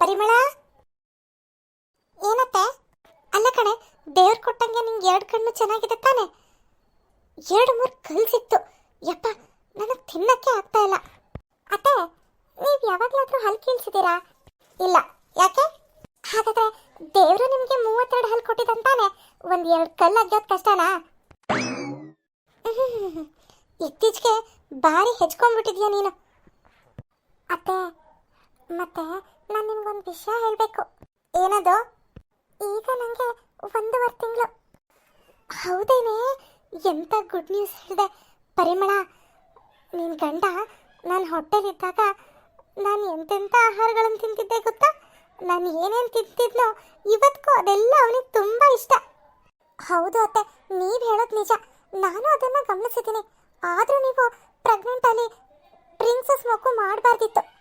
ಪರಿಮಳ? ಏನತ್ತೆ? ಅಲ್ಲ ಕಣೆ, ದೇವ್ರು ಕೊಟ್ಟಂಗೆ ನಿಂಗೆ ಎರಡು ಕಣ್ಣು ಚೆನ್ನಾಗಿದೆ ತಾನೆ? ಎರಡು ಮೂರು ಕಲ್ಸಿತ್ತು ಯಪ್ಪ, ನನಗೆ ತಿನ್ನಕ್ಕೆ ಆಗ್ತಾ ಇಲ್ಲ. ಅತ್ತೆ, ನೀವು ಯಾವಾಗ್ಲಾದ್ರೂ ಹಲ್ ಕೀಳ್ಸಿದ್ದೀರಾ? ಇಲ್ಲ. ಯಾಕೆ? ಹಾಗಾದ್ರೆ ದೇವರು ನಿಮಗೆ ಮೂವತ್ತೆರಡು ಹಲ್ ಕೊಟ್ಟಿದಂತಾನೆ ಒಂದು ಎರಡು ಕಲ್ಲು ಅಗ್ಯೋದು ಕಷ್ಟನ. ಇತ್ತೀಚೆಗೆ ಭಾರಿ ಹೆಚ್ಕೊಂಡ್ಬಿಟ್ಟಿದ್ಯಾ ನೀನು? ಅತ್ತೆ ಮತ್ತೆ ನಾನು ನಿಮ್ಗೊಂದು ವಿಷಯ ಹೇಳಬೇಕು. ಏನದು? ಈಗ ನನಗೆ ಒಂದೂವರೆ ತಿಂಗಳು. ಹೌದೇನೆ? ಎಂಥ ಗುಡ್ ನ್ಯೂಸ್ ಹೇಳಿದೆ. ಪರಿಮಳ ನಿನ್ನ ಗಂಡ ನಾನು ಹೊಟ್ಟೆಲಿದ್ದಾಗ ನಾನು ಎಂತೆಂಥ ಆಹಾರಗಳನ್ನು ತಿಂತಿದ್ದೆ ಗೊತ್ತಾ? ನಾನು ಏನೇನು ತಿಂತಿದ್ನೋ ಇವತ್ತಿಗೂ ಅದೆಲ್ಲ ಅವನಿಗೆ ತುಂಬ ಇಷ್ಟ. ಹೌದು ಅತ್ತೆ, ನೀವು ಹೇಳೋದು ನಿಜ. ನಾನು ಅದನ್ನು ಗಮನಿಸಿದ್ದೀನಿ. ಆದರೂ ನೀವು ಪ್ರೆಗ್ನೆಂಟಲ್ಲಿ ಪ್ರಿನ್ಸಸ್ ಮಗು ಮಾಡಬಾರ್ದಿತ್ತು.